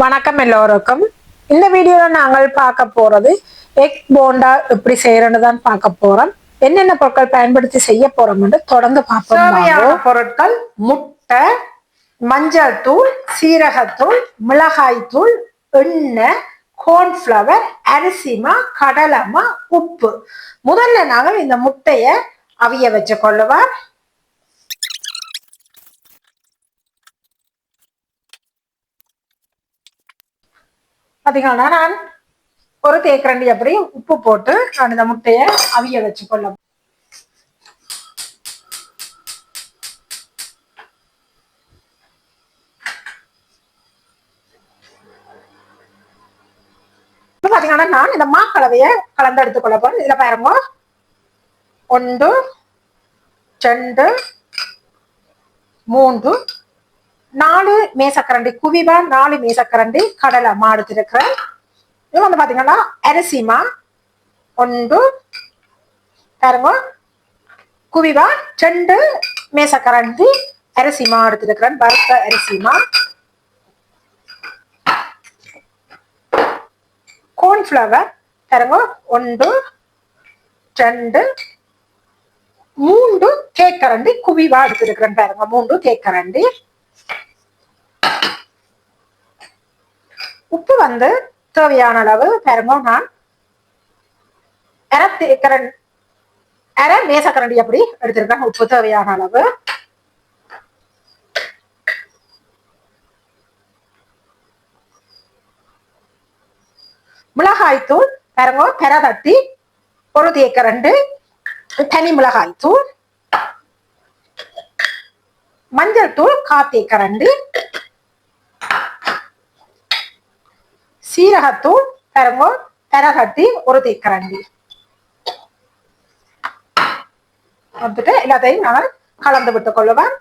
வணக்கம் எல்லோருக்கும். இந்த வீடியோல நாங்கள் பார்க்க போறது எக் போண்டா எப்படி செய்யறன்னு தான் பார்க்க போறோம். என்னென்ன பொருட்கள் பயன்படுத்தி செய்ய போறோம்னு தொடர்ந்து பார்ப்போம். பொருட்கள் முட்டை மஞ்சள் தூள் சீரகத்தூள் மிளகாய் தூள் எண்ணெய் கோர்ன்ஃப்ளவர் அரிசிமா கடலமா உப்பு. முதல்ல நாங்கள் இந்த முட்டைய அவிய வச்சு கொள்ளுவோம். பாத்தீங்கன்னா நான் ஒரு தேக்கரண்டி அப்படி உப்பு போட்டு நான் இந்த முட்டையை அவிய வச்சு கொள்ள இப்ப பாத்தீங்கன்னா நான் இந்த மாக்கலவைய கலந்து எடுத்துக்கொள்ள போறேன். இதுல பாருங்க. ஒன்று ரெண்டு மூன்று நாலு மேசக்கரண்டி குவிவா நாலு மேசக்கரண்டி கடலை மா எடுத்திருக்கிறேன் இது வந்து பாத்தீங்கன்னா அரிசிமா ஒன்று பாருங்க. குவிவா ரெண்டு மேசக்கரண்டி அரிசிமா எடுத்திருக்கிறேன் வறுத்த அரிசிமா கோன்ஃப்ளவர் பாருங்க. ஒன்று ரெண்டு மூன்று கேக்கரண்டி குவிவா எடுத்திருக்கிறேன் பாருங்க மூன்று கேக்கரண்டி. உப்பு வந்து தேவையான அளவு பாருங்க நான் அரை தேக்கரன் அரை மேசக்கரண்டி அப்படி எடுத்திருக்கேன். உப்பு தேவையான அளவு. மிளகாய் தூள் பாருங்க பெற தட்டி ஒரு தேக்கரண்டு தனி மிளகாய் தூள் மஞ்சள் தூள் காத்தேக்கரண்டு சீரகத்தூள் பாருங்க பெற ஒரு தேக்கரண்டி வந்துட்டு எல்லாத்தையும் நான் கலந்து விட்டுக் கொள்ளுவேன்.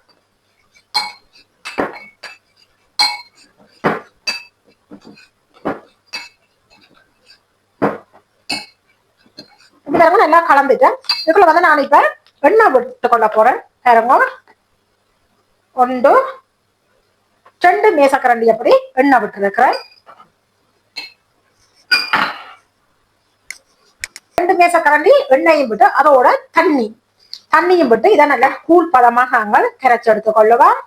இப்ப நல்லா கலந்துட்டேன். இதுக்குள்ள வந்து நான் இப்ப எண்ணெய் விட்டு கொள்ள போறேன். பாருங்க ஒன்று. ரெண்டு மேசக்கரண்டி அப்படி எண்ணெய் விட்டு ரெண்டு மேசக்கரண்டி எண்ணெயும் விட்டு அதோட தண்ணி. தண்ணியும் விட்டு இதை நல்லா கூழ் பதமாக நாங்கள் கரைச்சு எடுத்துக் கொள்ளுவோம்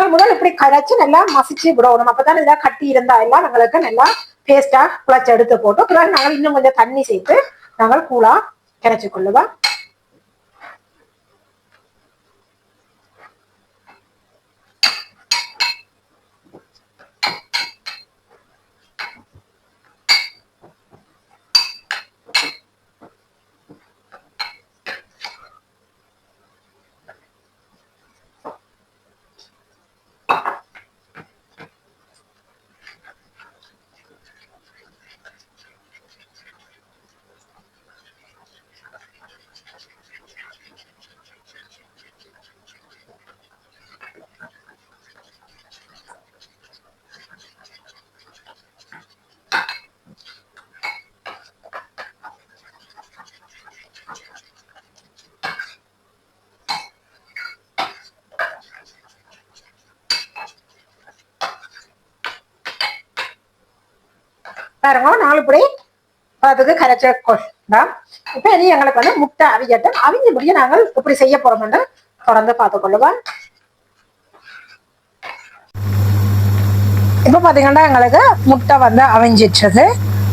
நாங்கள் முதல் இப்படி கரைச்சு நல்லா மசிச்சு விடணும் அப்பதான் இதெல்லாம் கட்டி இருந்தா எல்லாம் எங்களுக்கு நல்லா பேஸ்டா குழச்சி எடுத்து போட்டு பிறகு நாங்கள் இன்னும் கொஞ்சம் தண்ணி சேர்த்து நாங்கள் கூழா கரைச்சு கொள்ளுவோம் பாருங்க நாலு இப்படி அதுக்கு கரைச்ச கொண்டாம் இப்போ இனி எங்களுக்கு வந்து முட்டை அவியட்டும். அவிஞ்ச முடிய நாங்கள் இப்படி செய்ய போறோம்னு தொடர்ந்து பார்த்துக்கொள்ளுவோம் இப்போ பார்த்தீங்கன்னா பாத்தீங்கன்னா எங்களுக்கு முட்டை வந்து அவிஞ்சிட்டுது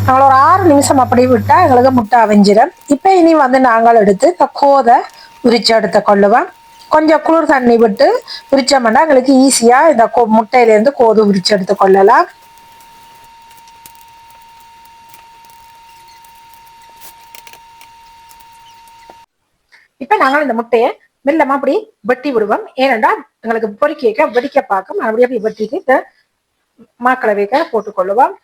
நாங்கள் ஒரு ஆறு நிமிஷம் அப்படி விட்டா எங்களுக்கு முட்டை அவிஞ்சிடும். இப்ப இனி வந்து நாங்கள் எடுத்து இந்த கோதை உரிச்சு எடுத்து கொள்ளுவோம். கொஞ்சம் குளிர் தண்ணி விட்டு உரிச்சோம்னா எங்களுக்கு ஈஸியா இந்த கோ- முட்டையிலேருந்து கோது உரிச்சு எடுத்து கொள்ளலாம். இப்ப நாங்கள் இந்த முட்டையை மெல்லமா அப்படி வெட்டி விடுவோம். ஏனென்றால் எங்களுக்கு பொறிக்க வெடிக்க பார்க்கும். அப்படியே அப்படி வெட்டிட்டு இந்த மாக்கலவைக்க போட்டுக்கொள்ளுவோம்.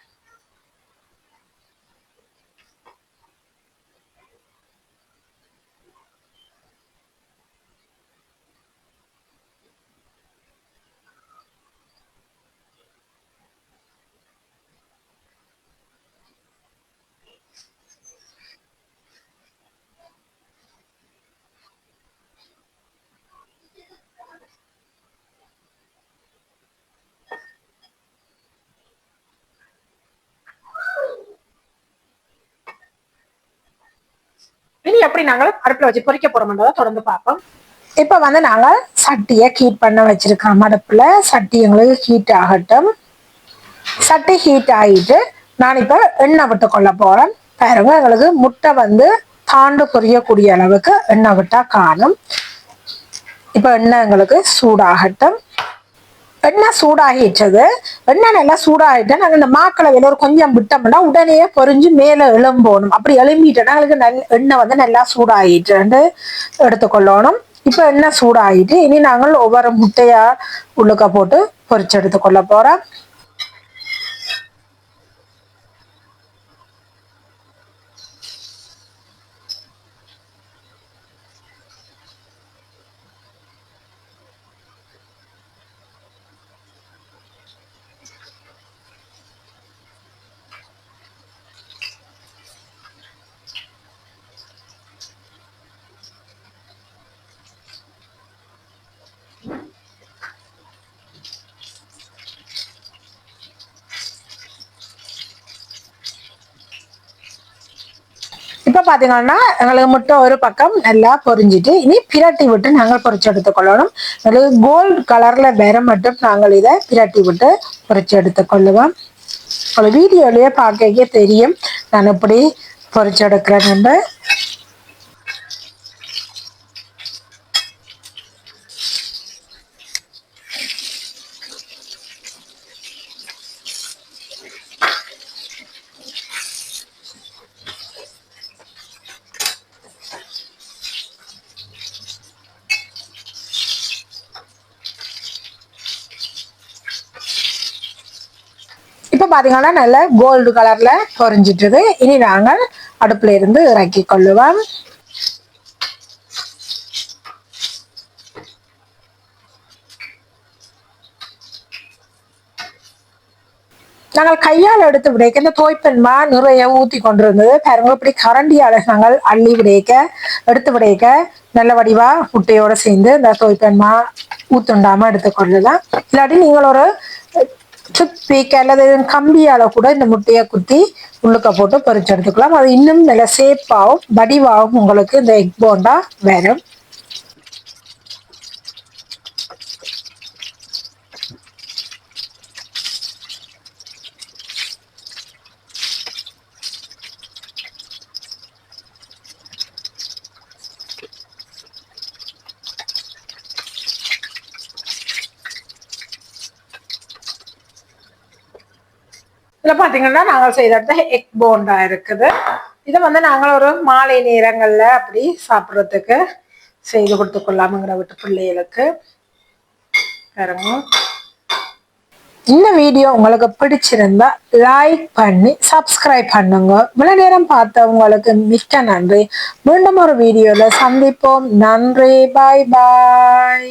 இனி எப்படி நாங்கள் அடுப்புல வச்சு பொரிக்க போறோம்ன்றதை தொடர்ந்து பார்ப்போம். இப்ப வந்து நாங்கள் சட்டியை ஹீட் பண்ண வச்சிருக்கோம். அடுப்புல சட்டி எங்களுக்கு ஹீட் ஆகட்டும். சட்டி ஹீட் ஆகிட்டு நான் இப்ப எண்ணெய் விட்டு கொள்ள போறேன். பாருங்க எங்களுக்கு முட்டை வந்து தாண்டு பொரியக்கூடிய அளவுக்கு எண்ணெய் விட்டா காணும். இப்ப எண்ணெய் எங்களுக்கு சூடாகட்டும். எண்ணெய் சூடாகிட்டது. எண்ணெய் நல்லா சூடாகிட்டு நாங்கள் இந்த மாக்களை ஒரு கொஞ்சம் விட்டோம்னா உடனே பொரிஞ்சு மேலே எழும்போணும். அப்படி எழும்பிட்டோம்னா எங்களுக்கு நல் எண்ணெய் வந்து நல்லா சூடாகிட்டு எடுத்துக்கொள்ளணும் இப்போ எண்ணெய் சூடாகிட்டு இனி நாங்கள் ஒவ்வொரு முட்டையாக உள்ளுக்க போட்டு பொரிச்சு எடுத்துக்கொள்ள போறோம். பார்த்தீங்கன்னா எங்களுக்கு முட்டை ஒரு பக்கம் நல்லா பொரிஞ்சிட்டு இனி பிரட்டி விட்டு நாங்கள் பொறிச்சு எடுத்துக்கொள்ளணும். எங்களுக்கு கோல்டு கலரில் வேற மட்டும் நாங்கள் இதை பிரட்டி விட்டு பொறிச்சு எடுத்துக்கொள்ளுவோம். ஒரு வீடியோலயே பார்க்க தெரியும். நான் எப்படி பொறிச்சு எடுக்கிறேன் நம்ம பார்த்தீங்கன்னா நல்ல கோல்டு கலர்ல பொரிஞ்சிட்டது இனி நாங்கள் அடுப்புல இருந்து இறக்கி கொள்ளுவோம். நாங்கள் கையால் எடுத்து விடைக்க இந்த தோய்ப்பெண்மா நிறைய ஊத்தி கொண்டிருந்தது. பாருங்க இப்படி கரண்டியால் நாங்கள் அள்ளி விடைக்க எடுத்து விடைக்க நல்ல வடிவா முட்டையோடு சேர்ந்து இந்த தோய்ப்பெண்மா ஊத்துண்டாம எடுத்துக்கொள்ளலாம். இல்லாட்டி நீங்கள் ஒரு சுத்திக்கு அல்லது கம்பியால கூட இந்த முட்டையை குத்தி உள்ளுக்க போட்டு பறிச்சு எடுத்துக்கலாம். அது இன்னும் நல்ல சேப்பாகவும் வடிவாகவும் உங்களுக்கு இந்த எக் போண்டா வரும். இதில் பார்த்தீங்கன்னா நாங்கள் செய்த எக் போண்டா இருக்குது. இதை வந்து நாங்கள் ஒரு மாலை நேரங்களில் அப்படி சாப்பிட்றதுக்கு செய்து கொடுத்து கொள்ளாமங்கிற விட்டு பிள்ளைகளுக்கு. பாருங்க. இந்த வீடியோ உங்களுக்கு பிடிச்சிருந்தா லைக் பண்ணி சப்ஸ்கிரைப் பண்ணுங்க. இவ்வளவு நேரம் பார்த்தவங்களுக்கு மிக்க நன்றி. மீண்டும் ஒரு வீடியோல சந்திப்போம். நன்றி. பாய் பாய்